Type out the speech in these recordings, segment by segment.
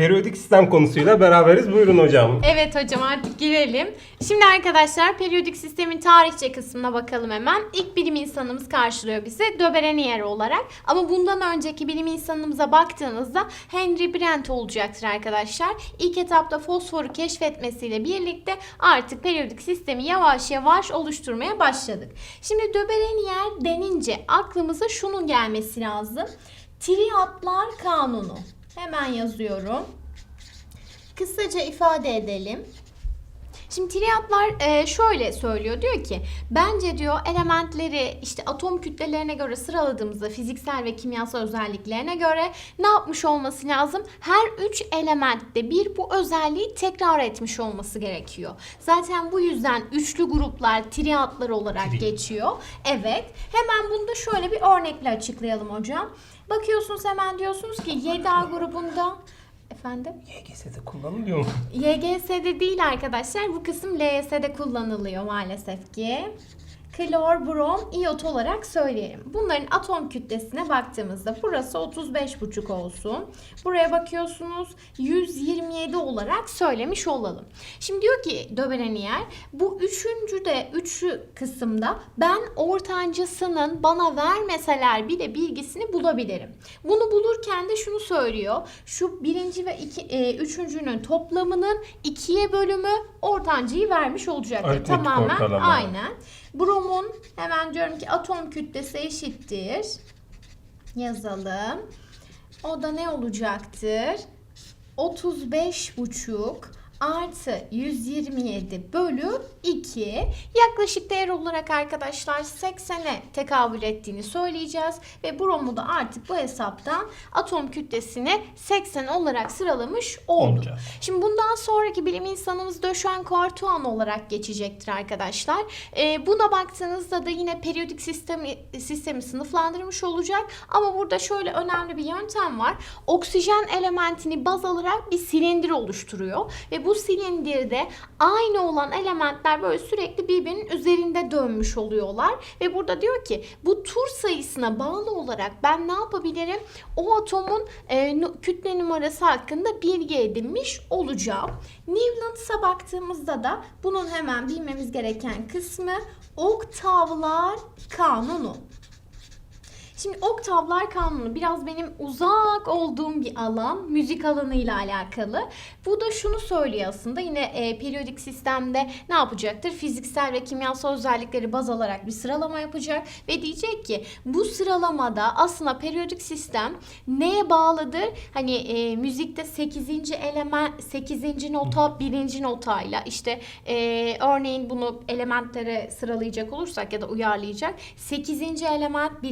periyodik sistem konusuyla beraberiz. Buyurun hocam. Evet hocam artık girelim. Şimdi arkadaşlar periyodik sistemin tarihçe kısmına bakalım hemen. İlk bilim insanımız karşılıyor bizi Döberenier olarak. Ama bundan önceki bilim insanımıza baktığınızda Henry Brent olacaktır arkadaşlar. İlk etapta fosforu keşfetmesiyle birlikte artık periyodik sistemi yavaş yavaş oluşturmaya başladık. Şimdi Döberenier denince aklımıza şunun gelmesi lazım. Triadlar kanunu. Hemen yazıyorum. Kısaca ifade edelim. Şimdi triadlar e, şöyle söylüyor diyor ki bence diyor elementleri işte atom kütlelerine göre sıraladığımızda fiziksel ve kimyasal özelliklerine göre ne yapmış olması lazım? Her üç elementte bir bu özelliği tekrar etmiş olması gerekiyor. Zaten bu yüzden üçlü gruplar triadlar olarak Tri. geçiyor. Evet. Hemen bunu da şöyle bir örnekle açıklayalım hocam. Bakıyorsunuz hemen diyorsunuz ki 7A grubunda efendim YGS'de kullanılıyor mu? YGS'de değil arkadaşlar. Bu kısım LYS'de kullanılıyor maalesef ki. Klor, brom, iyot olarak söyleyelim. Bunların atom kütlesine baktığımızda burası 35,5 olsun. Buraya bakıyorsunuz 127 olarak söylemiş olalım. Şimdi diyor ki Döberenier bu üçüncü de üçü kısımda ben ortancasının bana vermeseler bile bilgisini bulabilirim. Bunu bulurken de şunu söylüyor. Şu birinci ve iki, e, üçüncünün toplamının ikiye bölümü ortancayı vermiş olacaktır. Aritmetik Tamamen ortalama. aynen. Bromun hemen diyorum ki atom kütlesi eşittir. Yazalım. O da ne olacaktır? 35,5 artı 127 bölü 2 yaklaşık değer olarak arkadaşlar 80'e tekabül ettiğini söyleyeceğiz ve bromu da artık bu hesaptan atom kütlesini 80 olarak sıralamış olduk. Olacağız. Şimdi bundan sonraki bilim insanımız Döşen Kuartuan olarak geçecektir arkadaşlar. Ee, buna baktığınızda da yine periyodik sistemi sistemi sınıflandırmış olacak. Ama burada şöyle önemli bir yöntem var. Oksijen elementini baz alarak bir silindir oluşturuyor ve bu silindirde aynı olan elementler böyle sürekli birbirinin üzerinde dönmüş oluyorlar ve burada diyor ki bu tur sayısına bağlı olarak ben ne yapabilirim? O atomun e, kütle numarası hakkında bilgi edinmiş olacağım. Newlands'a baktığımızda da bunun hemen bilmemiz gereken kısmı oktavlar kanunu. Şimdi oktavlar kanunu biraz benim uzak olduğum bir alan, müzik alanıyla alakalı. Bu da şunu söylüyor aslında yine e, periyodik sistemde ne yapacaktır? Fiziksel ve kimyasal özellikleri baz alarak bir sıralama yapacak ve diyecek ki bu sıralamada aslında periyodik sistem neye bağlıdır? Hani e, müzikte 8. element 8. nota 1. notayla işte e, örneğin bunu elementlere sıralayacak olursak ya da uyarlayacak 8. element 1.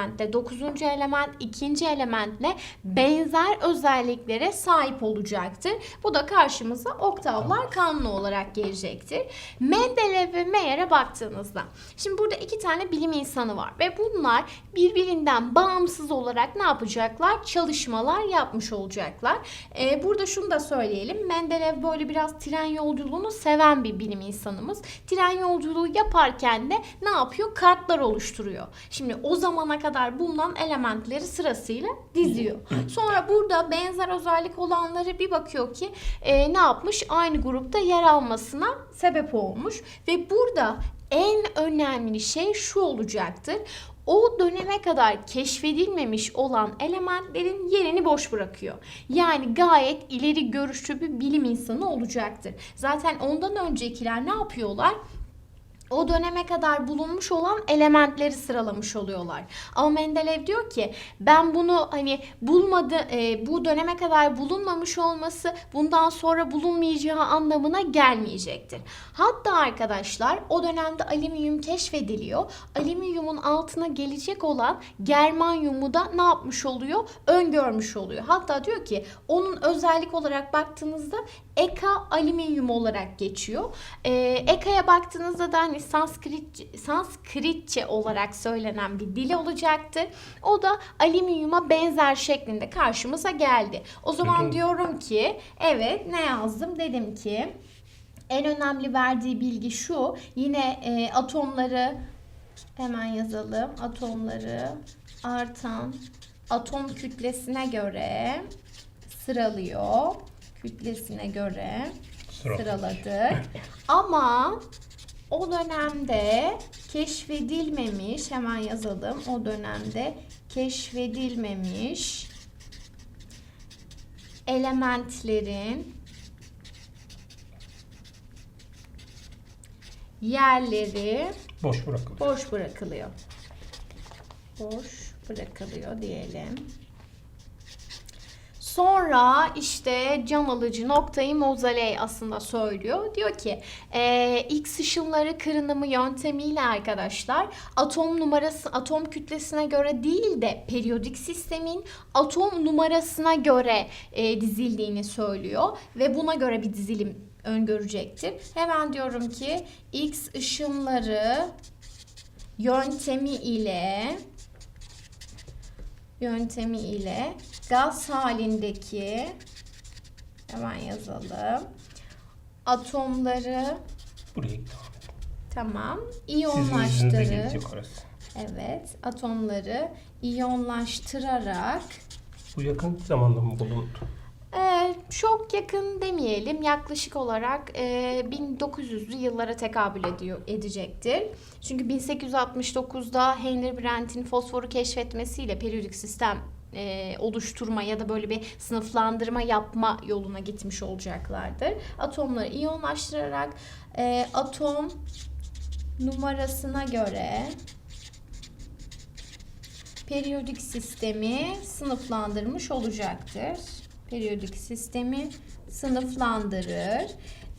elementle 9. element 2. elementle benzer özelliklere sahip olacaktır. Bu da karşımıza oktavlar kanunu olarak gelecektir. Mendeleev ve Mayer'e baktığınızda şimdi burada iki tane bilim insanı var ve bunlar birbirinden bağımsız olarak ne yapacaklar? Çalışmalar yapmış olacaklar. Ee, burada şunu da söyleyelim. Mendeleev böyle biraz tren yolculuğunu seven bir bilim insanımız. Tren yolculuğu yaparken de ne yapıyor? Kartlar oluşturuyor. Şimdi o zamana kadar bulunan elementleri sırasıyla diziyor. Sonra burada benzer özellik olanları bir bakıyor ki e, ne yapmış? Aynı grupta yer almasına sebep olmuş ve burada en önemli şey şu olacaktır. O döneme kadar keşfedilmemiş olan elementlerin yerini boş bırakıyor. Yani gayet ileri görüşlü bir bilim insanı olacaktır. Zaten ondan öncekiler ne yapıyorlar? O döneme kadar bulunmuş olan elementleri sıralamış oluyorlar. Ama Mendeleev diyor ki ben bunu hani bulmadı e, bu döneme kadar bulunmamış olması bundan sonra bulunmayacağı anlamına gelmeyecektir. Hatta arkadaşlar o dönemde alüminyum keşfediliyor. Alüminyumun altına gelecek olan germanyumu da ne yapmış oluyor? Öngörmüş oluyor. Hatta diyor ki onun özellik olarak baktığınızda eka alüminyum olarak geçiyor. Ee, eka'ya baktığınızda da hani Sanskrit, Sanskritçe olarak söylenen bir dil olacaktır. O da alüminyuma benzer şeklinde karşımıza geldi. O zaman diyorum ki evet ne yazdım? Dedim ki en önemli verdiği bilgi şu. Yine e, atomları hemen yazalım. Atomları artan atom kütlesine göre sıralıyor. Kütlesine göre Sıra. sıraladık. Ama o dönemde keşfedilmemiş, hemen yazalım. O dönemde keşfedilmemiş elementlerin yerleri Boş bırakılıyor. boş bırakılıyor. Boş bırakılıyor diyelim. Sonra işte can alıcı noktayı Mozaley aslında söylüyor. Diyor ki e, X ışınları kırınımı yöntemiyle arkadaşlar atom numarası atom kütlesine göre değil de periyodik sistemin atom numarasına göre e, dizildiğini söylüyor ve buna göre bir dizilim öngörecektir. Hemen diyorum ki X ışınları yöntemi ile yöntemi ile gaz halindeki hemen yazalım. Atomları Buraya tamam yüzünüze iyonlaştırır. Evet, atomları iyonlaştırarak Bu yakın zamanda mı bulundu? Ee, çok yakın demeyelim. Yaklaşık olarak e, 1900'lü yıllara tekabül ediyor edecektir. Çünkü 1869'da Henry Brandt'in fosforu keşfetmesiyle periyodik sistem e, oluşturma ya da böyle bir sınıflandırma yapma yoluna gitmiş olacaklardır. Atomları iyonlaştırarak e, atom numarasına göre periyodik sistemi sınıflandırmış olacaktır. Periyodik sistemi sınıflandırır.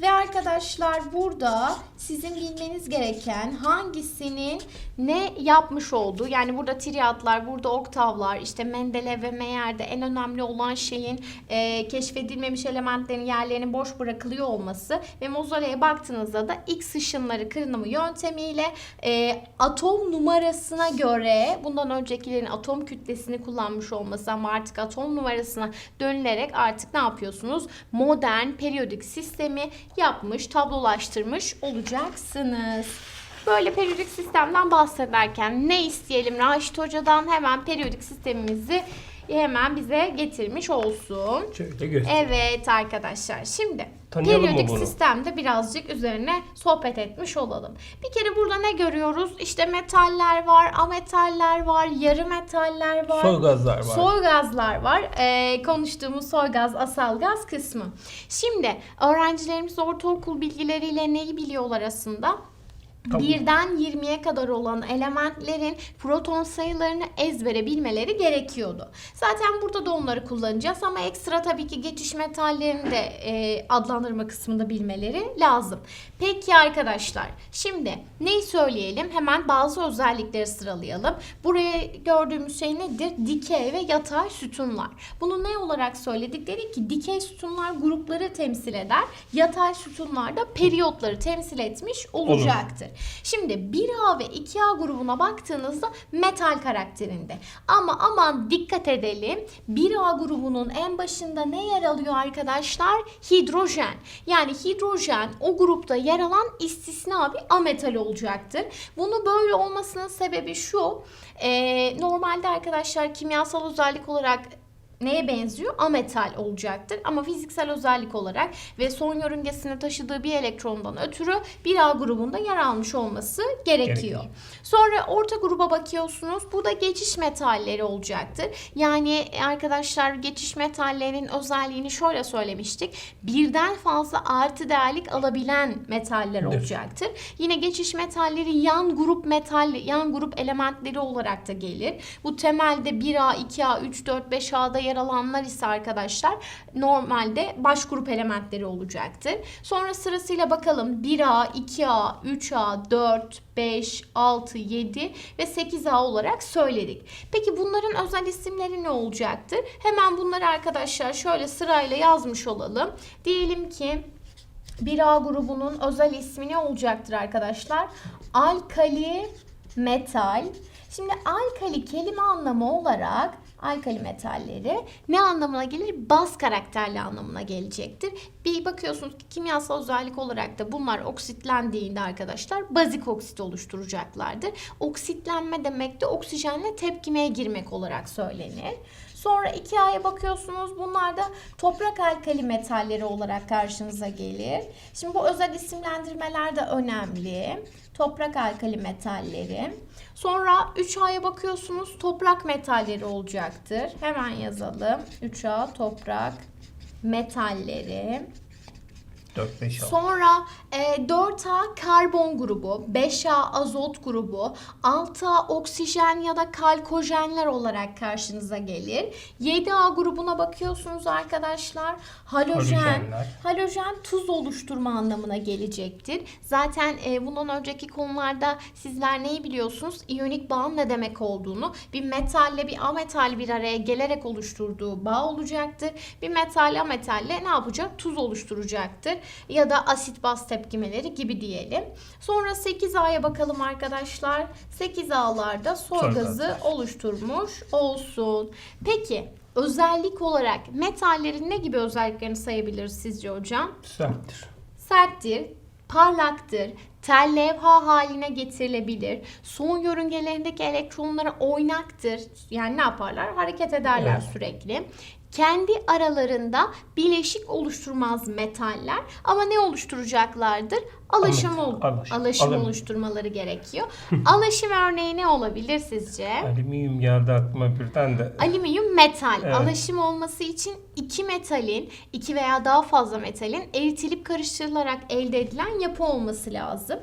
Ve arkadaşlar burada sizin bilmeniz gereken hangisinin ne yapmış olduğu yani burada triyatlar, burada oktavlar, işte Mendeleev ve Meyer'de en önemli olan şeyin e, keşfedilmemiş elementlerin yerlerinin boş bırakılıyor olması ve mozoleye baktığınızda da X ışınları kırınımı yöntemiyle e, atom numarasına göre bundan öncekilerin atom kütlesini kullanmış olması ama artık atom numarasına dönülerek artık ne yapıyorsunuz? Modern periyodik sistemi yapmış, tablolaştırmış olacaksınız. Böyle periyodik sistemden bahsederken ne isteyelim Raşit Hoca'dan hemen periyodik sistemimizi hemen bize getirmiş olsun. Şöyle göster. Evet arkadaşlar şimdi Tanıyalım mı periyodik bunu? sistemde birazcık üzerine sohbet etmiş olalım. Bir kere burada ne görüyoruz? İşte metaller var, ametaller var, yarı metaller var. Soy gazlar var. Soy gazlar var. Ee, konuştuğumuz soy gaz, asal gaz kısmı. Şimdi öğrencilerimiz ortaokul bilgileriyle neyi biliyorlar aslında? Tamam. Birden 20'ye kadar olan elementlerin proton sayılarını ezbere bilmeleri gerekiyordu. Zaten burada da onları kullanacağız ama ekstra tabii ki geçiş metallerini de e, adlandırma kısmında bilmeleri lazım. Peki arkadaşlar şimdi neyi söyleyelim? Hemen bazı özellikleri sıralayalım. Buraya gördüğümüz şey nedir? Dikey ve yatay sütunlar. Bunu ne olarak söyledik? Dedik ki dikey sütunlar grupları temsil eder. Yatay sütunlar da periyotları temsil etmiş olacaktır. Şimdi 1A ve 2A grubuna baktığınızda metal karakterinde. Ama aman dikkat edelim. 1A grubunun en başında ne yer alıyor arkadaşlar? Hidrojen. Yani hidrojen o grupta yer alan istisna bir ametal olacaktır. Bunu böyle olmasının sebebi şu. Ee, normalde arkadaşlar kimyasal özellik olarak neye benziyor? Ametal olacaktır. Ama fiziksel özellik olarak ve son yörüngesine taşıdığı bir elektrondan ötürü bir A grubunda yer almış olması gerekiyor. Gerekiyor. Sonra orta gruba bakıyorsunuz. Bu da geçiş metalleri olacaktır. Yani arkadaşlar geçiş metallerinin özelliğini şöyle söylemiştik. Birden fazla artı değerlik alabilen metaller Evet. olacaktır. Yine geçiş metalleri yan grup metal, yan grup elementleri olarak da gelir. Bu temelde 1A, 2A, 3, 4, 5A'da yer alanlar ise arkadaşlar normalde baş grup elementleri olacaktır. Sonra sırasıyla bakalım 1A, 2A, 3A, 4, 5, 6, 7 ve 8A olarak söyledik. Peki bunların özel isimleri ne olacaktır? Hemen bunları arkadaşlar şöyle sırayla yazmış olalım. Diyelim ki 1A grubunun özel ismi ne olacaktır arkadaşlar? Alkali metal. Şimdi alkali kelime anlamı olarak alkali metalleri ne anlamına gelir? Baz karakterli anlamına gelecektir. Bir bakıyorsunuz ki kimyasal özellik olarak da bunlar oksitlendiğinde arkadaşlar bazik oksit oluşturacaklardır. Oksitlenme demek de oksijenle tepkimeye girmek olarak söylenir. Sonra 2A'ya bakıyorsunuz. Bunlar da toprak alkali metalleri olarak karşınıza gelir. Şimdi bu özel isimlendirmeler de önemli. Toprak alkali metalleri. Sonra 3A'ya bakıyorsunuz. Toprak metalleri olacaktır. Hemen yazalım. 3A toprak metalleri. 4 5 6. Sonra e, 4A karbon grubu, 5A azot grubu, 6A oksijen ya da kalkojenler olarak karşınıza gelir. 7A grubuna bakıyorsunuz arkadaşlar. Halojen. Halojenler. Halojen tuz oluşturma anlamına gelecektir. Zaten e, bundan önceki konularda sizler neyi biliyorsunuz? İyonik bağın ne demek olduğunu. Bir metalle bir ametal bir araya gelerek oluşturduğu bağ olacaktır. Bir metal ametalle ne yapacak? Tuz oluşturacaktır. Ya da asit baz tepkimeleri gibi diyelim. Sonra 8A'ya bakalım arkadaşlar. 8A'larda soy Soy gazı oluşturmuş olsun. Peki özellik olarak metallerin ne gibi özelliklerini sayabiliriz sizce hocam? Serttir. serttir, parlaktır, tel levha haline getirilebilir. Son yörüngelerindeki elektronları oynaktır. Yani ne yaparlar? Hareket ederler Evet. sürekli. Kendi aralarında bileşik oluşturmaz metaller ama ne oluşturacaklardır? Alaşım, ol- Alaşım, alaşım, alaşım. oluşturmaları gerekiyor. alaşım örneği ne olabilir sizce? Alüminyum geldi aklıma birden de. Alüminyum metal. Evet. Alaşım olması için iki metalin, iki veya daha fazla metalin eritilip karıştırılarak elde edilen yapı olması lazım.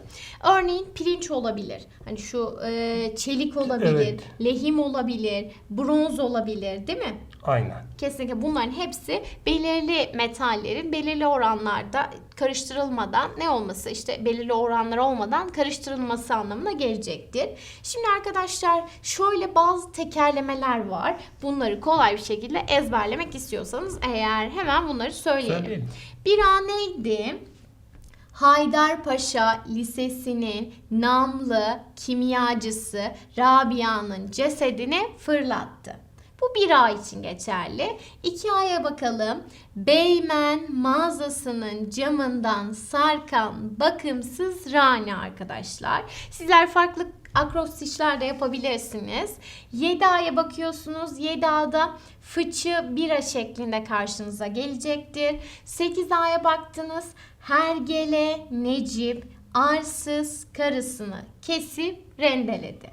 Örneğin pirinç olabilir. Hani şu e, çelik olabilir, Evet. lehim olabilir, bronz olabilir, değil mi? Aynen. Kesinlikle bunların hepsi belirli metallerin belirli oranlarda karıştırılmadan ne olması işte belirli oranlar olmadan karıştırılması anlamına gelecektir. Şimdi arkadaşlar şöyle bazı tekerlemeler var. Bunları kolay bir şekilde ezberlemek istiyorsanız eğer hemen bunları söyleyelim. Söyleyelim. Bir an neydi? Haydarpaşa Lisesi'nin namlı kimyacısı Rabia'nın cesedini fırlattı. Bu bir ay için geçerli. İki aya bakalım. Beymen mağazasının camından sarkan bakımsız Rani arkadaşlar. Sizler farklı akrostişler de yapabilirsiniz. 7 aya bakıyorsunuz. 7 A'da fıçı bira şeklinde karşınıza gelecektir. 8 A'ya baktınız. Hergele Necip arsız karısını kesip rendeledi.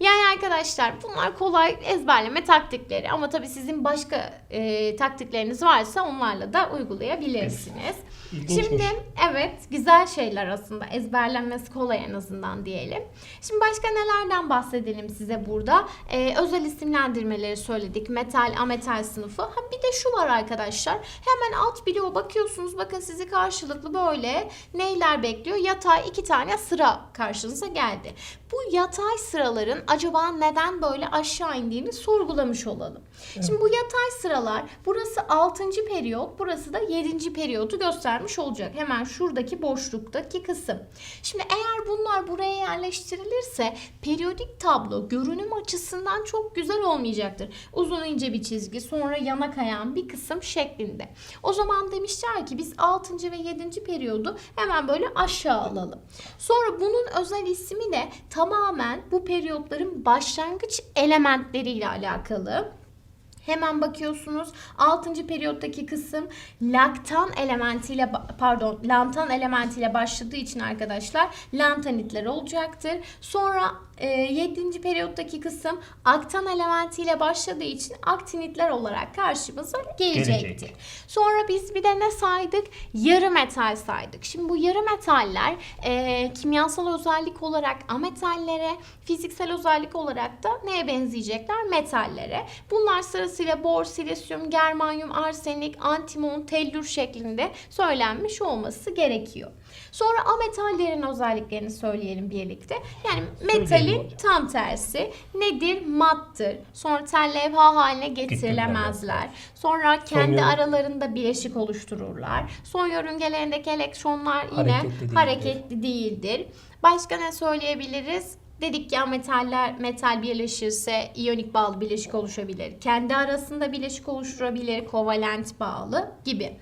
Yani arkadaşlar bunlar kolay ezberleme taktikleri ama tabii sizin başka e, taktikleriniz varsa onlarla da uygulayabilirsiniz. İlginçmiş. Şimdi evet güzel şeyler aslında ezberlenmesi kolay en azından diyelim. Şimdi başka nelerden bahsedelim size burada? Ee, özel isimlendirmeleri söyledik. Metal, ametal sınıfı. Ha, bir de şu var arkadaşlar. Hemen alt bloğa bakıyorsunuz. Bakın sizi karşılıklı böyle neyler bekliyor? Yatay iki tane sıra karşınıza geldi. Bu yatay sıraların acaba neden böyle aşağı indiğini sorgulamış olalım. Şimdi bu yatay sıralar burası 6. periyot, burası da 7. periyodu göstermiş olacak. Hemen şuradaki boşluktaki kısım. Şimdi eğer bunlar buraya yerleştirilirse periyodik tablo görünüm açısından çok güzel olmayacaktır. Uzun ince bir çizgi, sonra yana kayan bir kısım şeklinde. O zaman demişler ki biz 6. ve 7. periyodu hemen böyle aşağı alalım. Sonra bunun özel ismi de tamamen bu periyotların başlangıç elementleriyle alakalı. Hemen bakıyorsunuz 6. periyottaki kısım laktan elementiyle pardon lantan elementiyle başladığı için arkadaşlar lantanitler olacaktır. Sonra 7. periyottaki kısım aktan elementiyle başladığı için aktinitler olarak karşımıza gelecektir. Gelecek. Sonra biz bir de ne saydık? Yarı metal saydık. Şimdi bu yarı metaller e, kimyasal özellik olarak ametallere, fiziksel özellik olarak da neye benzeyecekler? Metallere. Bunlar sırasıyla bor, silisyum, germanyum, arsenik, antimon, tellür şeklinde söylenmiş olması gerekiyor. Sonra ametallerin özelliklerini söyleyelim birlikte. Yani metalin tam tersi nedir? Mattır. Sonra tel levha haline getirilemezler. Sonra kendi aralarında bileşik oluştururlar. Son yörüngelerindeki elektronlar yine Hareketli hareketli değildir. Başka ne söyleyebiliriz? Dedik ya metaller metal birleşirse iyonik bağlı bileşik oluşabilir. Kendi arasında bileşik oluşturabilir, kovalent bağlı gibi.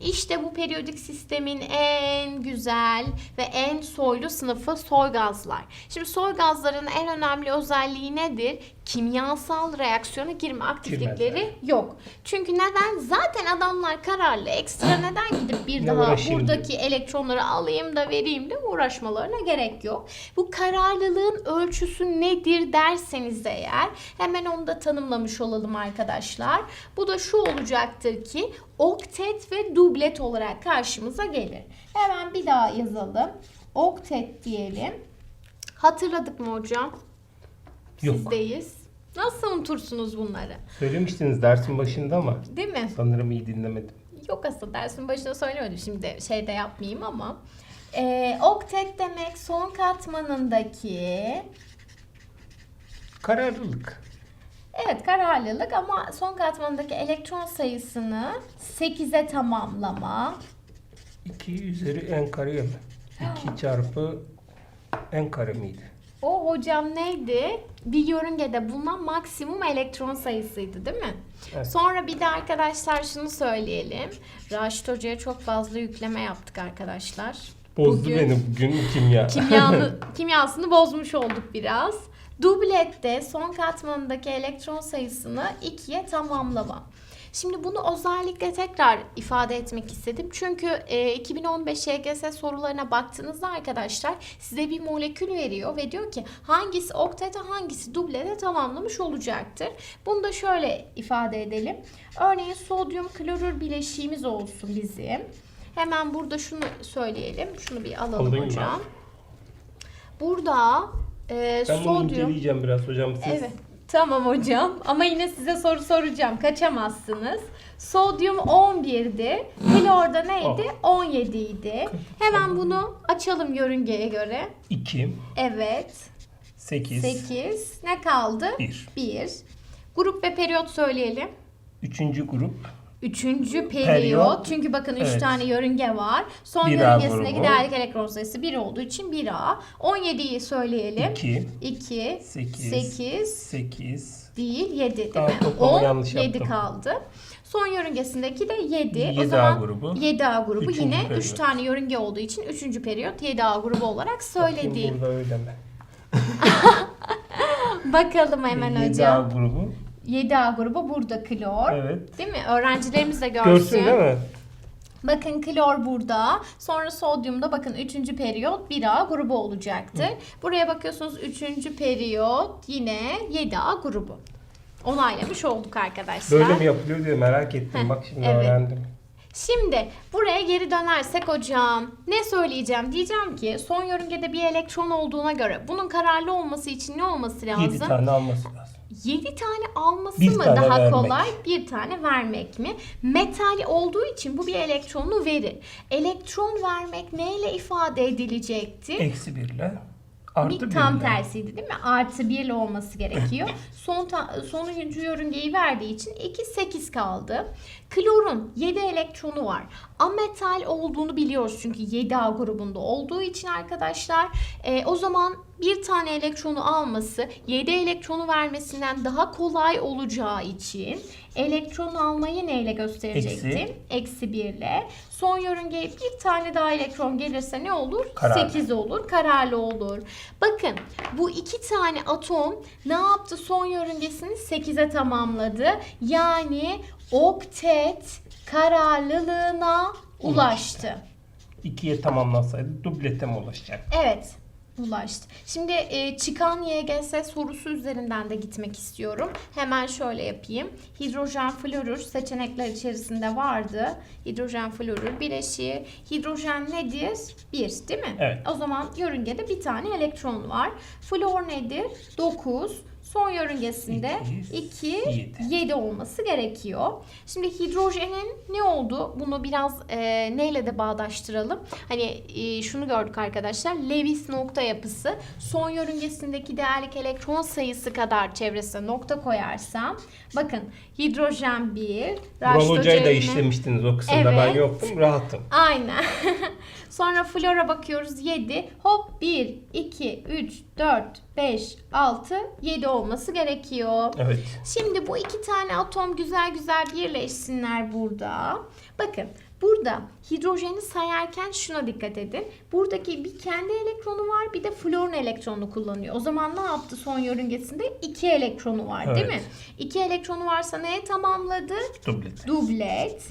İşte bu periyodik sistemin en güzel ve en soylu sınıfı soy gazlar. Şimdi soy gazların en önemli özelliği nedir? Kimyasal reaksiyona girme aktiflikleri yok. Çünkü neden? Zaten adamlar kararlı. Ekstra neden gidip bir Ne daha uğraşayım buradaki elektronları alayım da vereyim de uğraşmalarına gerek yok. Bu kararlılığın ölçüsü nedir derseniz eğer hemen onu da tanımlamış olalım arkadaşlar. Bu da şu olacaktır ki oktet ve dublet olarak karşımıza gelir. Hemen bir daha yazalım. Oktet diyelim. Hatırladık mı hocam? Yok. Sizdeyiz. Nasıl unutursunuz bunları? Söylemiştiniz dersin başında ama Değil mi? sanırım iyi dinlemedim. Yok aslında dersin başında söylemedim. Şimdi şey de yapmayayım ama. Ee, oktet demek son katmanındaki Kararlılık. evet kararlılık ama son katmanındaki elektron sayısını 8'e tamamlama. 2 üzeri n kareye mi? 2 çarpı n kare miydi? O hocam neydi? Bir yörüngede bulunan maksimum elektron sayısıydı değil mi? Evet. Sonra bir de arkadaşlar şunu söyleyelim. Raşit Hoca'ya çok fazla yükleme yaptık arkadaşlar. Bozdu Bugün- beni bugün kimya. Kimyanı, kimyasını bozmuş olduk biraz. Dublette son katmanındaki elektron sayısını 2'ye tamamlama. Şimdi bunu özellikle tekrar ifade etmek istedim. Çünkü e, 2015 YGS sorularına baktığınızda arkadaşlar size bir molekül veriyor ve diyor ki hangisi oktete hangisi dublete tamamlamış olacaktır. Bunu da şöyle ifade edelim. Örneğin sodyum klorür bileşiğimiz olsun bizim. Hemen burada şunu söyleyelim. Şunu bir alalım Alayım ben. hocam. Burada e, Ben bunu sodyum inceleyeceğim biraz hocam siz. Evet. Tamam hocam ama yine size soru soracağım. Kaçamazsınız. Sodyum 11'di. Klor da neydi? 17 idi. Hemen bunu açalım yörüngeye göre. 2, Evet. 8, 8. Ne kaldı? 1. 1. Grup ve periyot söyleyelim. Üçüncü grup. Üçüncü periyot. Periyot. Çünkü bakın üç Evet. tane yörünge var. Son 1A yörüngesindeki değerlik elektron sayısı 1 olduğu için 1A. 17'yi söyleyelim. 2, 2, 8, 8, 8, değil 7 değil Daha mi? toplama 10, yanlış 7 yaptım. kaldı. Son yörüngesindeki de 7. o 7A zaman grubu. 7A grubu Üçüncü yine 3 periyot. tane yörünge olduğu için 3. periyot 7A grubu olarak Bakayım söylediğim. burada öyle mi? Bakalım hemen 7A hocam. grubu. 7A grubu burada klor. Evet. Değil mi? Öğrencilerimiz de görsün. Görsün değil mi? Bakın klor burada. Sonra sodyumda bakın 3. periyot 1A grubu olacaktır. Buraya bakıyorsunuz 3. periyot yine 7A grubu. Onaylamış olduk arkadaşlar. Böyle mi yapılıyor diye merak ettim. Heh, Bak şimdi evet. öğrendim. Şimdi buraya geri dönersek hocam ne söyleyeceğim? Diyeceğim ki son yörüngede bir elektron olduğuna göre bunun kararlı olması için ne olması lazım? 7 tane alması lazım. 7 tane alması Bir mı tane daha vermek. kolay? Bir tane vermek mi? Metal olduğu için bu bir elektronu verir. Elektron vermek neyle ifade edilecekti? Eksi 1 ile artı Bir 1 tam ile. tersiydi değil mi? Artı 1 ile olması gerekiyor. Son ta- sonuncu yörüngeyi verdiği için 2 8 kaldı. Klorun 7 elektronu var. Ametal olduğunu biliyoruz çünkü 7A grubunda olduğu için arkadaşlar. E, o zaman bir tane elektronu alması 7 elektronu vermesinden daha kolay olacağı için elektron almayı neyle gösterecektim? Eksi. Eksi 1 ile. Son yörüngeye bir tane daha elektron gelirse ne olur? Kararlı. 8 olur, kararlı olur. Bakın bu iki tane atom ne yaptı? Son yörüngesini 8'e tamamladı. Yani oktet kararlılığına ulaştı. 2'ye tamamlansaydı dublete mi ulaşacak? Evet ulaştı. Şimdi e, çıkan YGS sorusu üzerinden de gitmek istiyorum. Hemen şöyle yapayım. Hidrojen florür seçenekler içerisinde vardı. Hidrojen florür bileşiği. Hidrojen nedir? 1 değil mi? Evet. O zaman yörüngede bir tane elektron var. Flor nedir? 9. Son yörüngesinde İki, 2, yedi. 7 olması gerekiyor. Şimdi hidrojenin ne oldu? Bunu biraz e, neyle de bağdaştıralım? Hani e, şunu gördük arkadaşlar. Lewis nokta yapısı. Son yörüngesindeki değerlik elektron sayısı kadar çevresine nokta koyarsam. Bakın hidrojen 1. Vural Hoca'yı da işlemiştiniz o kısımda. Ben Evet. yoktum. Rahatım. Aynen. Sonra flora bakıyoruz 7. Hop 1, 2, 3, 4, 5, 6, 7 olması gerekiyor. Evet. Şimdi bu iki tane atom güzel güzel birleşsinler burada. Bakın burada hidrojeni sayarken şuna dikkat edin. Buradaki bir kendi elektronu var bir de florun elektronu kullanıyor. O zaman ne yaptı son yörüngesinde? İki elektronu var değil mi? Evet. İki elektronu varsa neye tamamladı? Dublet. Dublet.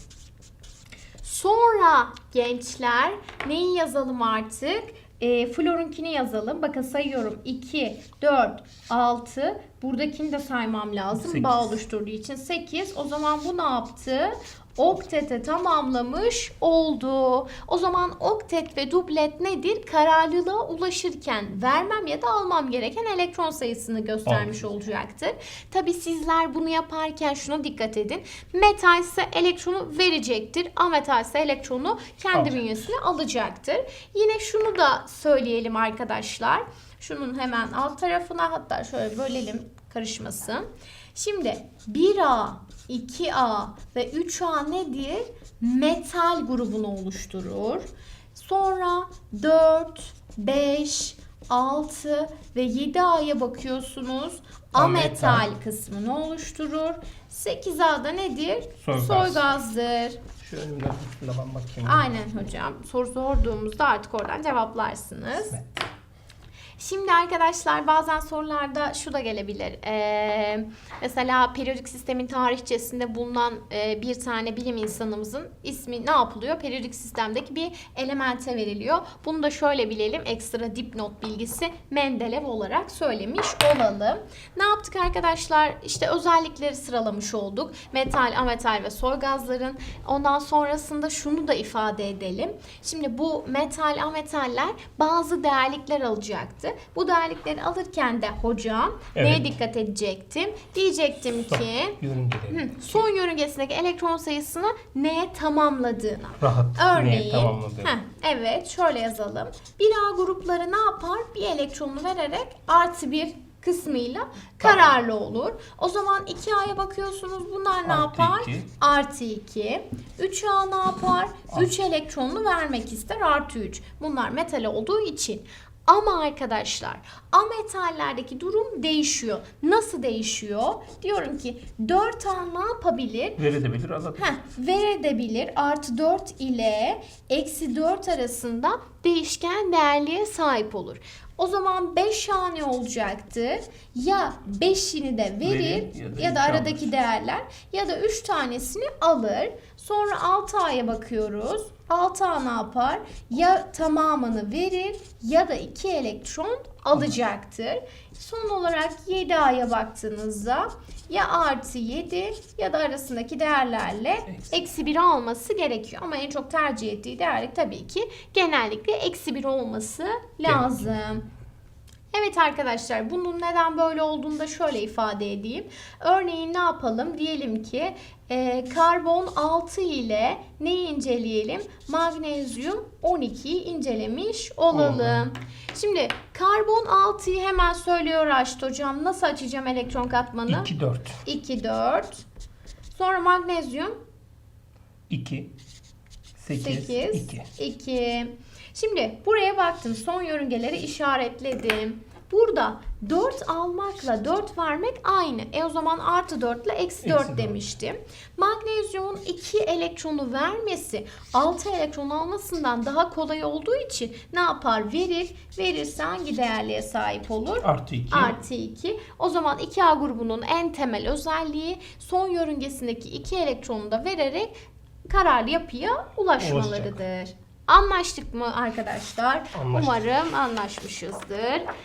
Sonra gençler neyi yazalım artık? E, florunkini yazalım. Bakın sayıyorum. 2, 4, 6. Buradakini de saymam lazım. Sekiz. Bağ oluşturduğu için 8. O zaman bu ne yaptı? Oktete tamamlamış oldu. O zaman oktet ve dublet nedir? Kararlılığa ulaşırken vermem ya da almam gereken elektron sayısını göstermiş Aldım. olacaktır. Tabi sizler bunu yaparken şuna dikkat edin. Metal ise elektronu verecektir. Ametal ise elektronu kendi Alacak. bünyesine alacaktır. Yine şunu da söyleyelim arkadaşlar. Şunun hemen alt tarafına hatta şöyle bölelim karışmasın. Şimdi 1A, 2A ve 3A nedir? Metal grubunu oluşturur. Sonra 4, 5, 6 ve 7A'ya bakıyorsunuz. Ametal. Ametal kısmını oluşturur. 8A da nedir? Soy gaz. Soygazdır. Şu önümden ben bakayım. Aynen hocam. Soru sorduğumuzda artık oradan cevaplarsınız. Evet. Şimdi arkadaşlar bazen sorularda şu da gelebilir. Ee, mesela periyodik sistemin tarihçesinde bulunan e, bir tane bilim insanımızın ismi ne yapılıyor? Periyodik sistemdeki bir elemente veriliyor. Bunu da şöyle bilelim. Ekstra dipnot bilgisi Mendeleev olarak söylemiş olalım. Ne yaptık arkadaşlar? İşte özellikleri sıralamış olduk. Metal, ametal ve soy gazların. Ondan sonrasında şunu da ifade edelim. Şimdi bu metal, ametaller bazı değerlikler alacaktı. Bu değerlikleri alırken de hocam neye Evet. dikkat edecektim? Diyecektim Son ki yörüngeleri. son yörüngesindeki elektron sayısını neye tamamladığına. Rahat. Örneğin, Neye heh, evet şöyle yazalım. Bir A grupları ne yapar? Bir elektronunu vererek artı bir kısmıyla kararlı olur. O zaman 2A'ya bakıyorsunuz bunlar ne Artı yapar? iki. Artı 2. 3A ne yapar? 3 elektronunu vermek ister artı 3. Bunlar metal olduğu için. Ama arkadaşlar ametallerdeki durum değişiyor. Nasıl değişiyor? Diyorum ki 4A ne yapabilir? Verebilir, alabilir. Heh, verebilir artı 4 ile eksi 4 arasında değişken değerliğe sahip olur. O zaman 5 hane olacaktı. Ya 5'ini de verir, Verir ya ya da, da üç aradaki alır. değerler ya da 3 tanesini alır. Sonra 6A'ya bakıyoruz. 6A ne yapar? Ya tamamını verir ya da 2 elektron alacaktır. Son olarak 7A'ya baktığınızda ya artı 7 ya da arasındaki değerlerle Eksi. eksi 1 alması gerekiyor. Ama en çok tercih ettiği değerlik tabii ki genellikle eksi 1 olması lazım. Evet arkadaşlar bunun neden böyle olduğunu da şöyle ifade edeyim. Örneğin ne yapalım? Diyelim ki e, karbon 6 ile neyi inceleyelim? Magnezyum 12'yi incelemiş olalım. Olalım. Şimdi karbon 6'yı hemen söylüyor Raşit hocam. Nasıl açacağım elektron katmanı? 2, 4. 2, 4. Sonra magnezyum 2, 8, 8, 2. 2. Şimdi buraya baktım. Son yörüngeleri işaretledim. Burada 4 almakla 4 vermek aynı. E o zaman artı 4 ile eksi 4 Eksi dört. demiştim. Magnezyumun 2 elektronu vermesi 6 elektron almasından daha kolay olduğu için ne yapar? Verir. Verirse hangi değerliğe sahip olur? Artı 2. Artı 2. O zaman 2A grubunun en temel özelliği son yörüngesindeki 2 elektronu da vererek kararlı yapıya ulaşmalarıdır. Anlaştık mı arkadaşlar? Anlaştık. Umarım anlaşmışızdır.